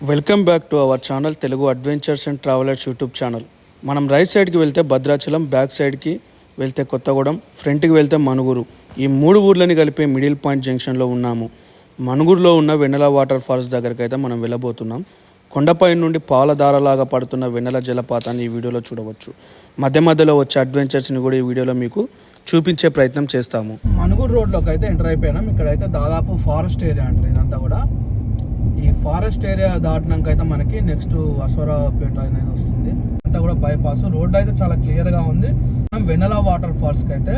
Welcome back to our channel Telugu adventures and travellers YouTube channel. మనం right సైడ్కి వెళ్తే Bhadrachalam back సైడ్కి వెళ్తే కొత్తగూడెం ఫ్రంట్కి వెళ్తే మనుగురు. ఈ మూడు ఊర్లని కలిపే మిడిల్ పాయింట్ జంక్షన్లో ఉన్నాము. మనుగురులో ఉన్న వెన్నెల వాటర్ ఫాల్స్ దగ్గరికి అయితే మనం వెళ్ళబోతున్నాం. కొండపై నుండి పాలధారలాగా పడుతున్న వెన్నెల జలపాతాన్ని ఈ వీడియోలో చూడవచ్చు. మధ్య మధ్యలో వచ్చే అడ్వెంచర్స్ని కూడా ఈ వీడియోలో మీకు చూపించే ప్రయత్నం చేస్తాము. మనుగురు రోడ్లోకి అయితే ఎంటర్ అయిపోయినాం. ఇక్కడైతే దాదాపు ఫారెస్ట్ ఏరియా అంటారు ఇదంతా కూడా. ఈ ఫారెస్ట్ ఏరియా దాటినాక అయితే మనకి నెక్స్ట్ అశ్వరాపేట అనేది వస్తుంది. అంతా కూడా బైపాస్ రోడ్ అయితే చాలా క్లియర్గా ఉంది. మనం వెన్నెల వాటర్ ఫాల్స్కి అయితే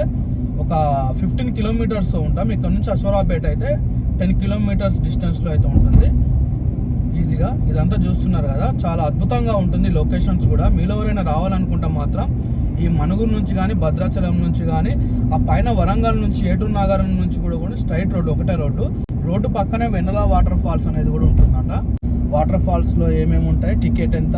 ఒక ఫిఫ్టీన్ కిలోమీటర్స్ ఉంటాం. ఇక్కడ నుంచి అశ్వరాపేట అయితే టెన్ కిలోమీటర్స్ డిస్టెన్స్లో అయితే ఉంటుంది. ఈజీగా ఇదంతా చూస్తున్నారు కదా. చాలా అద్భుతంగా ఉంటుంది. లొకేషన్స్ కూడా. మీలో ఎవరైనా రావాలనుకుంటే మాత్రం ఈ మనుగురు నుంచి కానీ భద్రాచలం నుంచి కానీ ఆ పైన వరంగల్ నుంచి ఏటూరు నాగారం నుంచి కూడా కూడా స్ట్రైట్ రోడ్డు ఒకటే రోడ్డు రోడ్డు పక్కనే వెన్నెల వాటర్ ఫాల్స్ అనేది కూడా ఉంటుందంట. వాటర్ ఫాల్స్లో ఏమేమి ఉంటాయి? టికెట్ ఎంత?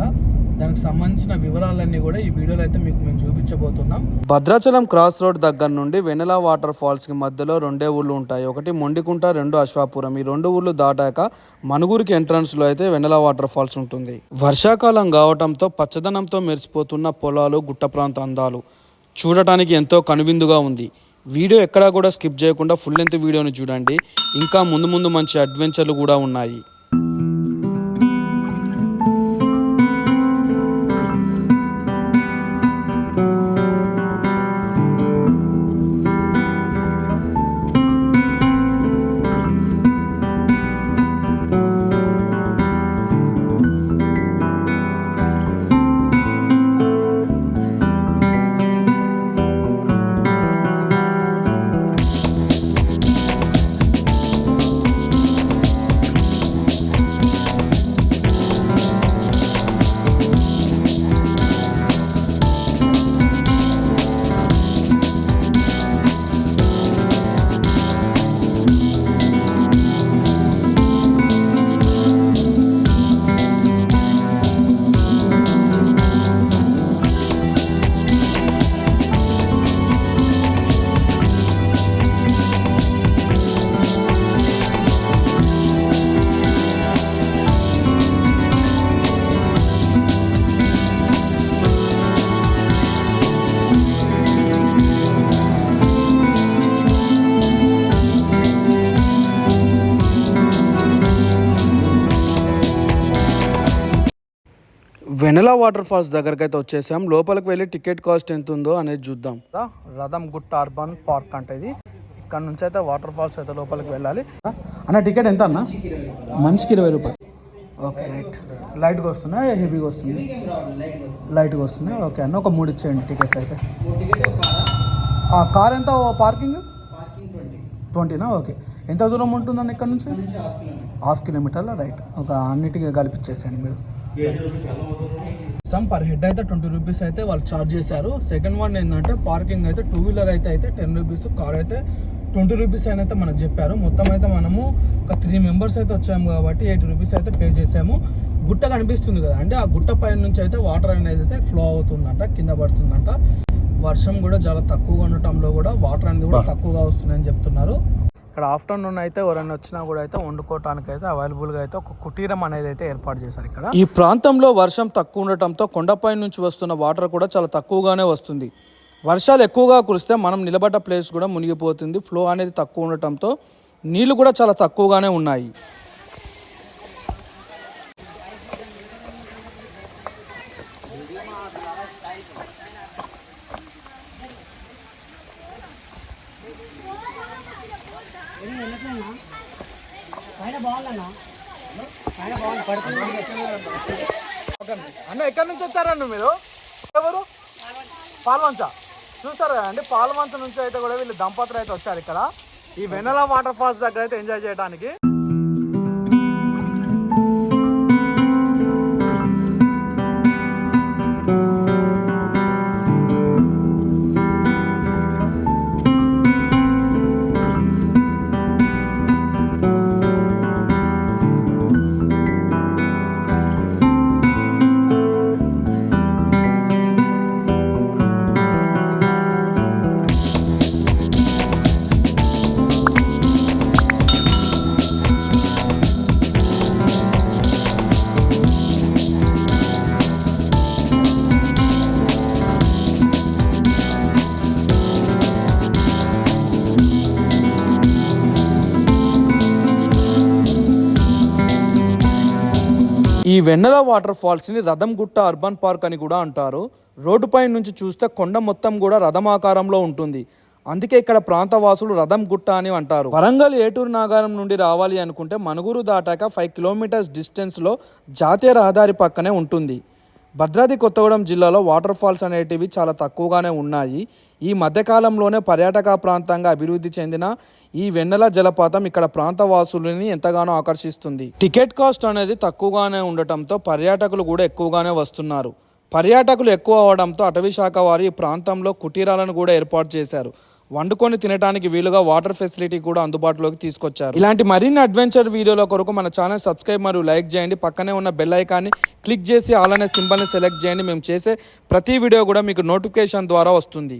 దానికి సంబంధించిన వివరాలన్నీ కూడా ఈ వీడియోలో అయితే మీకు మేము చూపించబోతున్నాం. భద్రాచలం క్రాస్ రోడ్ దగ్గర నుండి వెనెల వాటర్ ఫాల్స్కి మధ్యలో రెండే ఊళ్ళు ఉంటాయి. ఒకటి మొండికుంట రెండు అశ్వాపురం. ఈ రెండు ఊళ్ళు దాటాక మనుగురికి ఎంట్రన్స్లో అయితే వెనెల వాటర్ ఫాల్స్ ఉంటుంది. వర్షాకాలం కావటంతో పచ్చదనంతో మెరిసిపోతున్న పొలాలు గుట్ట ప్రాంత అందాలు. చూడటానికి ఎంతో కనువిందుగా ఉంది. వీడియో ఎక్కడా కూడా స్కిప్ చేయకుండా ఫుల్ లెంత్ వీడియోని చూడండి. ఇంకా ముందు ముందు మంచి అడ్వెంచర్లు కూడా ఉన్నాయి. వెనెల వాటర్ ఫాల్స్ దగ్గరకు అయితే వచ్చేసాం. లోపలికి వెళ్ళి టికెట్ కాస్ట్ ఎంత ఉందో అనేది చూద్దాం. రథం గుట్ట అర్బన్ పార్క్ అంటే ఇది. ఇక్కడ నుంచి అయితే వాటర్ ఫాల్స్ అయితే లోపలికి వెళ్ళాలి. అన్న టికెట్ ఎంత అన్న? మనిషికి ఇరవై రూపాయలు. Okay right. లైట్గా వస్తున్నాయి? హెవీగా వస్తుంది లైట్గా వస్తున్నాయి? ఓకే అన్న ఒక మూడు ఇచ్చేయండి టికెట్ అయితే. కార్ ఎంత పార్కింగ్? ట్వంటీనా? ఓకే. ఎంత దూరం ఉంటుందండి ఇక్కడ నుంచి? హాఫ్ కిలోమీటర్లో? రైట్. ఒక అన్నిటికీ కలిపిచ్చేసేయండి మీరు. సమ్ పర్ హెడ్ అయితే ట్వంటీ రూపీస్ అయితే వాళ్ళు చార్జ్ చేశారు. సెకండ్ వన్ ఏంటంటే పార్కింగ్ అయితే టూ వీలర్ అయితే అయితే టెన్ రూపీస్ కార్ అయితే ట్వంటీ రూపీస్ అని అయితే మనకు చెప్పారు. మొత్తం అయితే మనము ఒక త్రీ మెంబర్స్ అయితే వచ్చాము కాబట్టి ఎయిటీ రూపీస్ అయితే పే చేసాము గుట్ట కనిపిస్తుంది కదా అంటే ఆ గుట్ట పైన నుంచి అయితే వాటర్ అనేది అయితే ఫ్లో అవుతుందంట కింద పడుతుందంట. వర్షం కూడా చాలా తక్కువగా ఉండటంలో కూడా వాటర్ అనేది కూడా తక్కువగా వస్తుందని చెప్తున్నారు. ఇక్కడ ఆఫ్టర్నూన్ అయితే ఎవరైనా వచ్చినా కూడా అయితే వండుకోవటానికి అయితే అవైలబుల్గా అయితే ఒక కుటీరం అనేది అయితే ఏర్పాటు చేశారు ఇక్కడ. ఈ ప్రాంతంలో వర్షం తక్కువ ఉండటంతో కొండపై నుంచి వస్తున్న వాటర్ కూడా చాలా తక్కువగానే వస్తుంది. వర్షాలు ఎక్కువగా కురిస్తే మనం నిలబడ్డ ప్లేస్ కూడా మునిగిపోతుంది. ఫ్లో అనేది తక్కువ ఉండటంతో నీళ్ళు కూడా చాలా తక్కువగానే ఉన్నాయి. అన్న ఎక్కడి నుంచి వచ్చారండి మీరు? ఎవరు? పాల్వంచ. చూస్తారు కదండి పాల్వంచ నుంచి అయితే కూడా వీళ్ళు దంపతులు అయితే వచ్చారు ఇక్కడ. ఈ వెన్నెల వాటర్ ఫాల్స్ దగ్గర అయితే ఎంజాయ్ చేయడానికి. వెన్నెల వాటర్ ఫాల్స్ని రథంగుట్ట అర్బన్ పార్క్ అని కూడా అంటారు. రోడ్డుపై నుంచి చూస్తే కొండ మొత్తం కూడా రథం ఆకారంలో ఉంటుంది. అందుకే ఇక్కడ ప్రాంతవాసులు రథం గుట్ట అని అంటారు. వరంగల్ ఏటూరు నాగారం నుండి రావాలి అనుకుంటే మనుగురు దాటాక ఫైవ్ కిలోమీటర్స్ డిస్టెన్స్లో జాతీయ రహదారి పక్కనే ఉంటుంది. భద్రాద్రి కొత్తగూడెం జిల్లాలో వాటర్ ఫాల్స్ అనేటివి చాలా తక్కువగానే ఉన్నాయి. ఈ మధ్యకాలంలోనే పర్యాటక ప్రాంతంగా అభివృద్ధి చెందిన ఈ వెన్నెల జలపాతం ఇక్కడ ప్రాంత వాసులని ఎంతగానో ఆకర్షిస్తుంది. టికెట్ కాస్ట్ అనేది తక్కువగానే ఉండటంతో పర్యాటకులు కూడా ఎక్కువగానే వస్తున్నారు. పర్యాటకులు ఎక్కువ అవడంతో అటవీ శాఖ వారు ఈ ప్రాంతంలో కుటీరాలను కూడా ఏర్పాటు చేశారు. వండుకొని తినడానికి వీలుగా వాటర్ ఫెసిలిటీ కూడా అందుబాటులోకి తీసుకొచ్చారు. ఇలాంటి మరిన్ని అడ్వెంచర్ వీడియోల కొరకు మన ఛానల్ సబ్స్క్రైబ్ మరియు లైక్ చేయండి. పక్కనే ఉన్న బెల్ ఐకాన్ని క్లిక్ చేసి ఆల్ అనే సింబల్ని సెలెక్ట్ చేయండి. మేము చేసే ప్రతి వీడియో కూడా మీకు నోటిఫికేషన్ ద్వారా వస్తుంది.